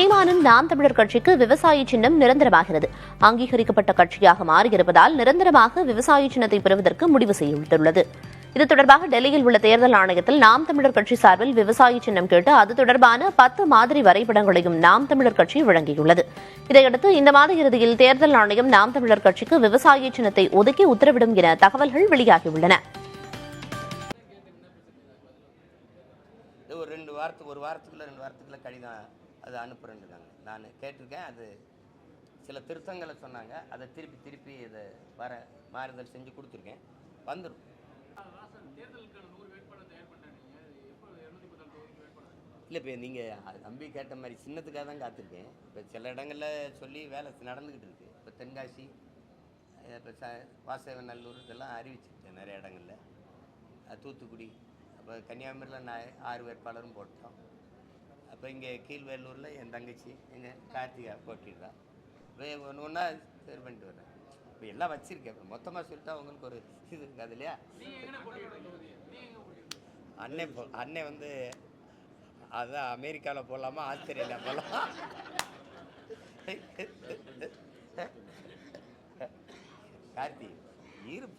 சீமானின் நாம் தமிழர் கட்சிக்கு விவசாய சின்னம் நிரந்தரமாகிறது. அங்கீகரிக்கப்பட்ட கட்சியாக மாறியிருப்பதால் நிரந்தரமாக விவசாய சின்னத்தை பெறுவதற்கு முடிவு செய்துள்ளது இது தொடர்பாக டெல்லியில் உள்ள தேர்தல் ஆணையத்தில் நாம் தமிழர் கட்சி சார்பில் விவசாய சின்னம் கேட்டு அது தொடர்பான பத்து மாதிரி வரைபடங்களையும் நாம் தமிழர் கட்சி வழங்கியுள்ளது. இதையடுத்து இந்த மாத இறுதியில் தேர்தல் ஆணையம் நாம் தமிழர் கட்சிக்கு விவசாய சின்னத்தை ஒதுக்கி உத்தரவிடும் என தகவல்கள் வெளியாகியுள்ளன. ஒரு ரெண்டு வாரத்துக்கு ஒரு வாரத்துக்குள்ள ரெண்டு வாரத்துக்குள்ள கடிதம். அது அனுப்புறேன்னு இருக்காங்க நான் கேட்டிருக்கேன் அது சில திருத்தங்களை சொன்னாங்க. அதை திருப்பி திருப்பி இதை வர மாறுதல் செஞ்சு கொடுத்துருக்கேன். வந்துடும் இல்லை இப்போ நீங்கள் நம்பி கேட்ட மாதிரி சின்னத்துக்காக தான் காத்திருக்கேன். இப்போ சில இடங்களில் சொல்லி வேலை நடந்துக்கிட்டு இருக்கு. இப்போ தென்காசி இப்போ ச வாசவநல்லூர் இதெல்லாம் அறிவிச்சிருக்கேன் நிறைய இடங்களில். தூத்துக்குடி அப்போ கன்னியாகுமரியில் நான் ஆறு வேட்பாளரும் போட்டோம். அப்போ இங்கே கீழ்வேலூரில் என் தங்கச்சி எங்கள் கார்த்திகா போட்டிடுறா. இப்போ ஒன்று ஒன்றா சரி பண்ணிட்டு வரேன் இப்போ எல்லாம் வச்சுருக்கேன். இப்போ மொத்தமாக சொல்லிட்டா உங்களுக்கு ஒரு இது இருக்காது இல்லையா? அண்ணன் போ அண்ணன் வந்து அதான் அமெரிக்காவில் போடலாமா ஆஸ்திரேலியா போடலாமா?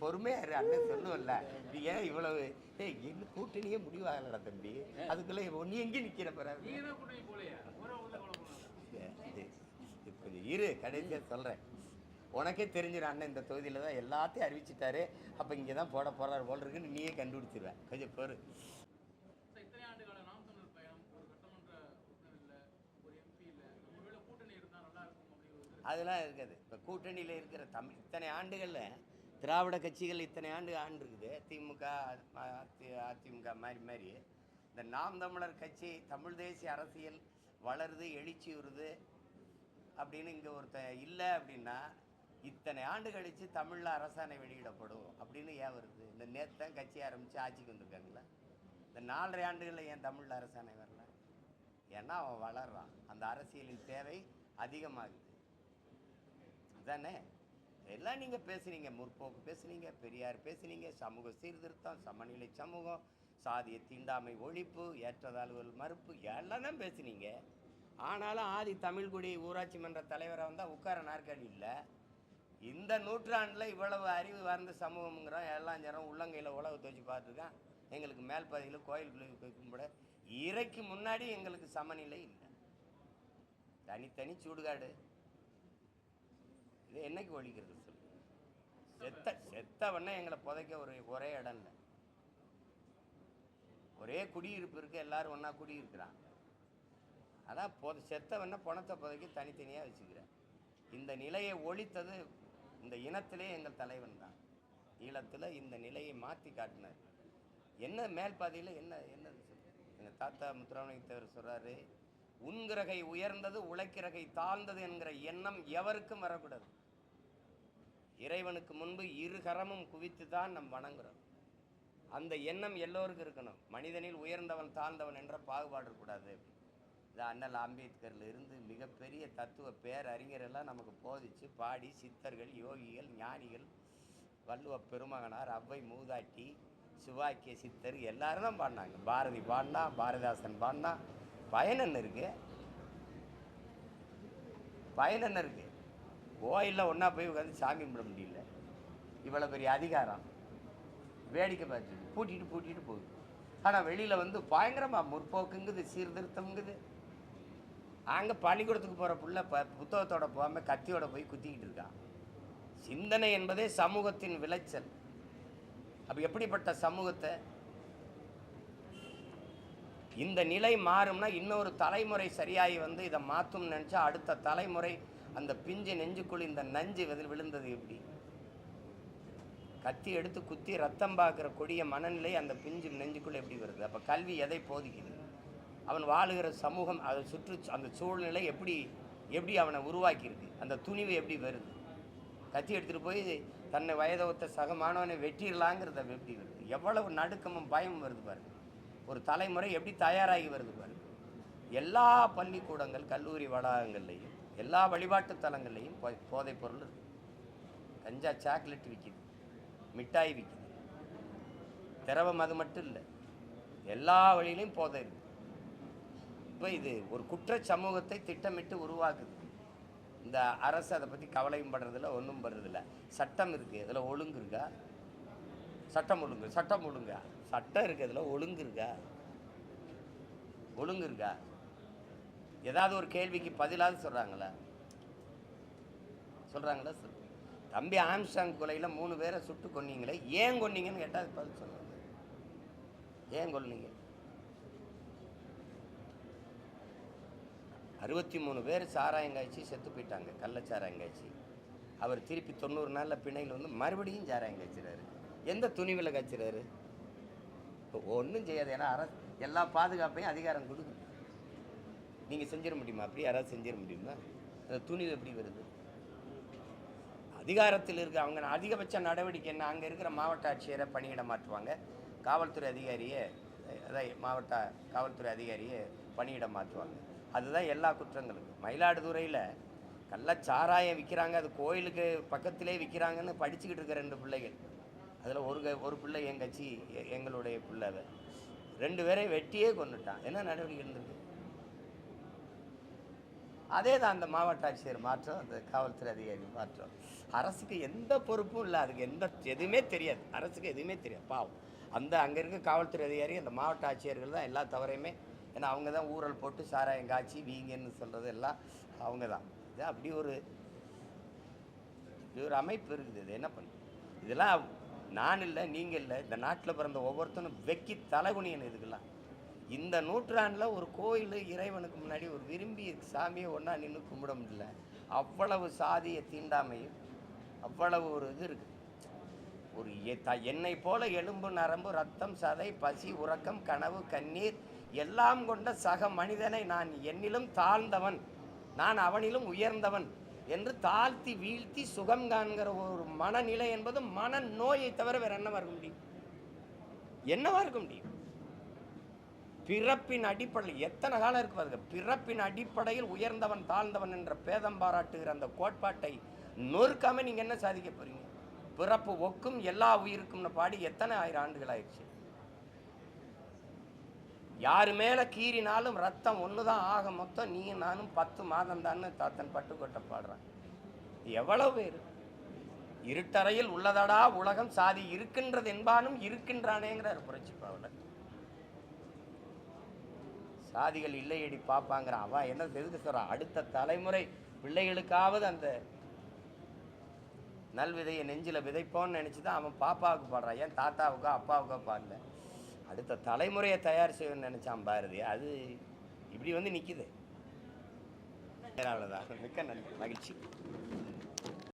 இரு பொறுமையா இரு அண்ணன் சொல்லுவல்ல. நீ ஏன் இவ்வளவு ஏய் என்ன கூட்டணியே முடிவாகலடா தம்பி. அதுக்குள்ள நீ எங்கே நிக்கிற பிறகு கொஞ்சம் இரு கடைசியாக சொல்கிறேன் உனக்கே தெரிஞ்சிடும் அண்ணன் இந்த தொகுதியில் தான் எல்லாத்தையும் அறிவிச்சிட்டாரு. அப்போ இங்கே தான் போட போகிறாரு போல் இருக்குன்னு நீயே கண்டுபிடிச்சிருவேன் கொஞ்சம் பொறு. அதெல்லாம் இருக்காது. இப்போ கூட்டணியில் இருக்கிற தமிழ் இத்தனை ஆண்டுகளில் திராவிட கட்சிகள் இத்தனை ஆண்டு ஆண்டு இருக்குது திமுக அதிமுக மாதிரி மாதிரி இந்த நாம் தமிழர் கட்சி தமிழ் தேசிய அரசியல் வளருது எழுச்சி வருது. அப்படின்னு இங்கே ஒருத்தன் இல்லை அப்படின்னா இத்தனை ஆண்டு கழித்து தமிழில் அரசாணை வெளியிடப்படும் அப்படின்னு ஏன் வருது? இந்த நேற்று தான் கட்சி ஆரம்பித்து ஆட்சிக்கு வந்திருக்காங்களா? இந்த நாலரை ஆண்டுகளில் ஏன் தமிழில் அரசாணை வரல? ஏன்னா அவன் வளர்றான். அந்த அரசியலின் தேவை அதிகமாகுது. அதானே? எல்லாம் நீங்கள் பேசுனீங்க. முற்போக்கு பேசுனீங்க பெரியார் பேசுனீங்க சமூக சீர்திருத்தம் சமநிலை சமூகம் சாதிய தீண்டாமை ஒழிப்பு ஏற்றத்தாழ்வுகள் மறுப்பு எல்லாம் தான் பேசுனீங்க. ஆனாலும் ஆதி தமிழ்குடி ஊராட்சி மன்ற தலைவராக வந்தால் உட்கார நாற்காலி இல்லை. இந்த நூற்றாண்டில் இவ்வளவு அறிவு வார்ந்த சமூகம்ங்கிறோம். எல்லாம் ஜனம் உள்ளங்கையில் உழவு துவச்சி பார்த்துருக்கான் எங்களுக்கு மேல் பகுதியில் கோயில் போய் கும்பிட. இறைக்கு முன்னாடி எங்களுக்கு சமநிலை இல்லை. தனித்தனி சுடுகாடு. இது என்னைக்கு ஒழிக்கிறது சொல்லு. செத்த செத்தவண்ணே எங்களை புதைக்க ஒரு ஒரே இடம் இல்லை. ஒரே குடியிருப்பு இருக்கு எல்லாரும் ஒன்றா குடியிருக்கிறான் அதான் பொத செத்தவண்ண பணத்தை புதைக்க தனித்தனியாக வச்சுக்கிறேன். இந்த நிலையை ஒழித்தது இந்த இனத்திலே எங்கள் தலைவன் தான். ஈழத்தில் இந்த நிலையை மாற்றி காட்டினார். என்ன மேல் பாதையில் என்ன என்னது எங்கள் தாத்தா முத்துராமலிங்கத்தவர் சொல்கிறாரு உன்கிரகை உயர்ந்தது உழைக்கிறகை தாழ்ந்தது என்கிற எண்ணம் எவருக்கும் வரக்கூடாது. இறைவனுக்கு முன்பு இரு கரமும் குவித்து தான் நம் வணங்குறோம். அந்த எண்ணம் எல்லோருக்கும் இருக்கணும். மனிதனில் உயர்ந்தவன் தாழ்ந்தவன் என்ற பாகுபாடு இருக்கக்கூடாது. இது அண்ணல் அம்பேத்கரில் இருந்து மிகப்பெரிய தத்துவ பேரறிஞரெல்லாம் நமக்கு போதிச்சு பாடி சித்தர்கள் யோகிகள் ஞானிகள் வள்ளுவ பெருமகனார் அவ்வை மூதாட்டி சிவாக்கிய சித்தர் எல்லாரும் தான் பாடினாங்க. பாரதி பாடினா பாரதிதாசன் பாடினா பயன் என்ன இருக்கு. பயன் என்ன இருக்கு. கோயிலில் ஒன்றா போய் உட்காந்து சாமி கும்பிட முடியல. இவ்வளோ பெரிய அதிகாரம். வேடிக்கை பார்த்து பூட்டிட்டு பூட்டிட்டு போகுது. ஆனால் வெளியில் வந்து பயங்கரமாக முற்போக்குங்குது சீர்திருத்தம்ங்குது. அங்கே பள்ளிக்கூடத்துக்கு போகிற புள்ள ப புத்தகத்தோட போகாமல் கத்தியோட போய் குத்திக்கிட்டு இருக்கான் சிந்தனை என்பதே சமூகத்தின் விளைச்சல். அப்போ எப்படிப்பட்ட சமூகத்தை இந்த நிலை மாறும்னா இன்னொரு தலைமுறை சரியாகி வந்து இதை மாற்றும் நினச்சா அடுத்த தலைமுறை அந்த பிஞ்சு நெஞ்சுக்குள் இந்த நஞ்சு விதில் விழுந்தது எப்படி? கத்தி எடுத்து குத்தி ரத்தம் பார்க்குற கொடிய மனநிலை அந்த பிஞ்சு நெஞ்சுக்குள் எப்படி வருது? அப்போ கல்வி எதை போதிக்குது? அவன் வாழுகிற சமூகம் அதை சுற்று அந்த சூழ்நிலை எப்படி எப்படி அவனை உருவாக்கியிருக்கு? அந்த துணிவு எப்படி வருது? கத்தி எடுத்துகிட்டு போய் தன்னை வயதை ஒத்த சக மாணவனை வெட்டிடலாங்கிறத எப்படி வருது? எவ்வளவு நடுக்கமும் பயமும் வருது பாருங்கள் ஒரு தலைமுறை எப்படி தயாராகி வருது பாருங்க எல்லா பள்ளிக்கூடங்கள் கல்லூரி வளாகங்கள்லையும் எல்லா வழிபாட்டு தலங்கள்லையும் போ- போதைப் பொருள் இருக்கு. கஞ்சா சாக்லேட் விற்கிது மிட்டாய் விற்கிது திரவம் அது மட்டும் இல்லை எல்லா வழியிலையும் போதை இருக்கு. இப்போ இது ஒரு குற்ற சமூகத்தை திட்டமிட்டு உருவாக்குது. இந்த அரசு அதை பற்றி கவலையும் படுறதில்ல ஒன்றும் படுறதில்ல. சட்டம் இருக்குது இதில் ஒழுங்கு இருக்கா? சட்டம் ஒழுங்கு சட்டம் ஒழுங்கா? சட்டம் இருக்கிறதுல ஒழுங்கு இருக்கா? ஒழுங்கு இருக்கா? ஏதாவது ஒரு கேள்விக்கு பதிலாக சொல்கிறாங்களா சொல்கிறாங்களா சொல். தம்பி ஆம்ஸ்டாங் கொலையில் மூணு பேரை சுட்டு கொன்னீங்களே ஏன் கொன்னீங்கன்னு கேட்டால் பதில் சொல்லுங்க. ஏன் கொன்னீங்க அறுபத்தி மூணு பேர் சாராயம் காய்ச்சி செத்து போயிட்டாங்க கள்ளச்சாராயம் காய்ச்சி. அவர் திருப்பி தொண்ணூறு நாளில் பிணையில் வந்து மறுபடியும் சாராயம் காய்ச்சிறாரு. எந்த துணிவில் காய்ச்சிறாரு? ஒன்றும் செய்யாது. ஏன்னா அரசு எல்லா பாதுகாப்பையும் அதிகாரம் கொடுக்குது நீங்கள் செஞ்சிட முடியுமா? அப்படி யாராவது செஞ்சிட முடியுமா? அந்த துணிவு எப்படி வருது? அதிகாரத்தில் இருக்க அவங்க அதிகபட்ச நடவடிக்கை என்ன? அங்கே இருக்கிற மாவட்ட ஆட்சியரை பணியிட மாற்றுவாங்க. காவல்துறை அதிகாரியை அதான் மாவட்ட காவல்துறை அதிகாரியை பணியிட மாற்றுவாங்க. அதுதான் எல்லா குற்றங்களுக்கும். மயிலாடுதுறையில் கள்ளச்சாராயம் விற்கிறாங்க அது கோயிலுக்கு பக்கத்திலே விற்கிறாங்கன்னு படிச்சுக்கிட்டு இருக்க ரெண்டு பிள்ளைகள். அதில் ஒரு க- ஒரு பிள்ளை என் கட்சி எ- எங்களுடைய பிள்ளை ரெண்டு பேரை வெட்டியே கொண்டுட்டான் என்ன நடவடிக்கை இருந்திருக்கு? அதே தான் அந்த மாவட்ட ஆட்சியர் மாற்றம் அந்த காவல்துறை அதிகாரி மாற்றம். அரசுக்கு எந்த பொறுப்பும் இல்லை. அதுக்கு எந்த எதுவுமே தெரியாது. அரசுக்கு எதுவுமே தெரியாது. பாவம். அந்த அங்கே இருக்க காவல்துறை அதிகாரி அந்த மாவட்ட ஆட்சியர்கள் தான் எல்லா தவறையுமே ஏன்னா அவங்க தான் ஊரல் போட்டு சாராயம் காய்ச்சி வீங்கன்னு சொல்கிறது எல்லாம் அவங்க தான். இது அப்படி ஒரு இப்படி ஒரு அமைப்பு இருக்குது. இது என்ன பண்ணு இதெல்லாம் நான் இல்லை நீங்கள் இல்லை இந்த நாட்டில் பிறந்த ஒவ்வொருத்தனும் வெக்கி தலைகுனியன் இதுக்கெல்லாம். இந்த நூற்றாண்டில் ஒரு கோயில் இறைவனுக்கு முன்னாடி ஒரு விரும்பி சாமியை ஒன்றா நின்று கும்பிட முடியல. அவ்வளவு சாதிய தீண்டாமையும் அவ்வளவு ஒரு இது இருக்குது ஒரு என்னை போல எலும்பு நரம்பு ரத்தம் சதை பசி உறக்கம் கனவு கண்ணீர் எல்லாம் கொண்ட சக மனிதனை நான் என்னிலும் தாழ்ந்தவன். நான் அவனிலும் உயர்ந்தவன். என்று தாழ்த்தி வீழ்த்தி சுகம் காண்கிற ஒரு மனநிலை என்பது மன நோயை தவிர வேற என்னவா இருக்க முடியும்? என்னவா இருக்க முடியும்? பிறப்பின் அடிப்படையில் எத்தனை காலம் இருக்கு பாருங்க. பிறப்பின் அடிப்படையில் உயர்ந்தவன் தாழ்ந்தவன் என்ற பேதம் பாராட்டுகிற அந்த கோட்பாட்டை நொறுக்காமல் நீங்கள் என்ன சாதிக்க போகிறீங்க பிறப்பு ஒக்கும் எல்லா உயிருக்கும்னு பாடி எத்தனை ஆயிரம் ஆண்டுகள் ஆயிடுச்சு? யாரு மேலே கீறினாலும் ரத்தம் ஒன்று தான் ஆக மொத்தம் நீ நானும் பத்து மாதம் தான் தாத்தன் பட்டுக்கோட்டை பாடுறான். எவ்வளவு பேர்? இருட்டறையில் உள்ளதடா உலகம் சாதி இருக்கின்றது என்பானும் இருக்கின்றானேங்கிறார் புரட்சி பாவலர். சாதிகள் இல்லையடி பார்ப்பாங்கிற அவன் என்ன எதுக்கு சொல்கிறான் அடுத்த தலைமுறை பிள்ளைகளுக்காவது அந்த நல்விதையை நெஞ்சில் விதைப்போன்னு நினச்சி தான் அவன் பாப்பாவுக்கு பாடுறான். ஏன் தாத்தாவுக்கோ அப்பாவுக்கோ பாடல. அடுத்த தலைமுறையை தயார் செய்யணும்னு நினச்சான் பாரதி. அது இப்படி வந்து நிற்கிது அவ்வளோதான் மிக்க நன்றி. மகிழ்ச்சி.